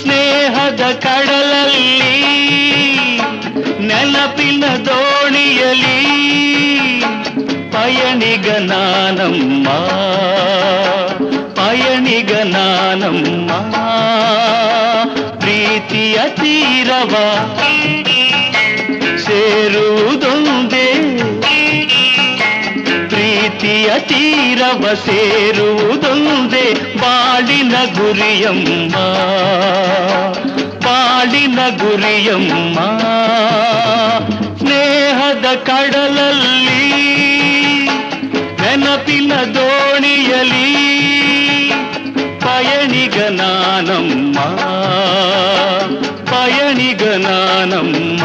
ಸ್ನೇಹದ ಕಡಲಲ್ಲಿ ನೆನಪಿನ ದೋಣಿಯಲಿ ಪಯಣಿಗ ನಾನಮ್ಮ ಪಯಣಿಗ ನಾನಮ್ಮ ಪ್ರೀತಿಯ ತೀರವ ಸೇರುವುದೊಂದೇ ಪ್ರೀತಿಯ ತೀರವ ಸೇರುವುದೊಂದೇ పాడిన గురియమ్మ పాడిన గురియమ్మ ಸ್ನೇಹದ ಕಡಲಲ್ಲಿ ನೆನಪಿನ ದೋಣಿಯಲಿ ಪಯಣಿಗ ನಾನಮ್ಮ ಪಯಣಿಗ ನಾನಮ್ಮ